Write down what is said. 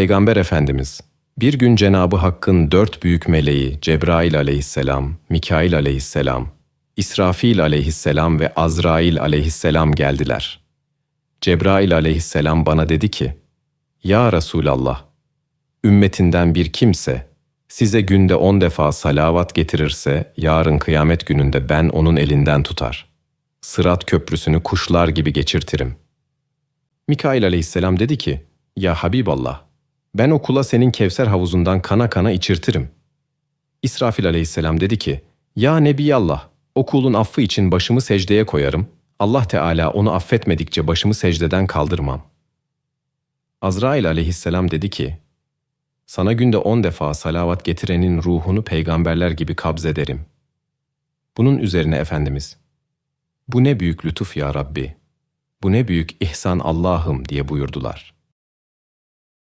Peygamber Efendimiz, bir gün Cenabı Hakk'ın dört büyük meleği Cebrail aleyhisselam, Mikail aleyhisselam, İsrafil aleyhisselam ve Azrail aleyhisselam geldiler. Cebrail aleyhisselam bana dedi ki, Ya Resulallah, ümmetinden bir kimse size günde on defa salavat getirirse yarın kıyamet gününde ben onun elinden tutar. Sırat köprüsünü kuşlar gibi geçirtirim. Mikail aleyhisselam dedi ki, Ya Habiballah, ben o kula senin Kevser havuzundan kana kana içirtirim. İsrafil aleyhisselam dedi ki, Ya Nebiyallah, o kulun affı için başımı secdeye koyarım, Allah Teala onu affetmedikçe başımı secdeden kaldırmam. Azrail aleyhisselam dedi ki, sana günde on defa salavat getirenin ruhunu peygamberler gibi kabzederim. Bunun üzerine Efendimiz, bu ne büyük lütuf ya Rabbi, bu ne büyük ihsan Allah'ım diye buyurdular.''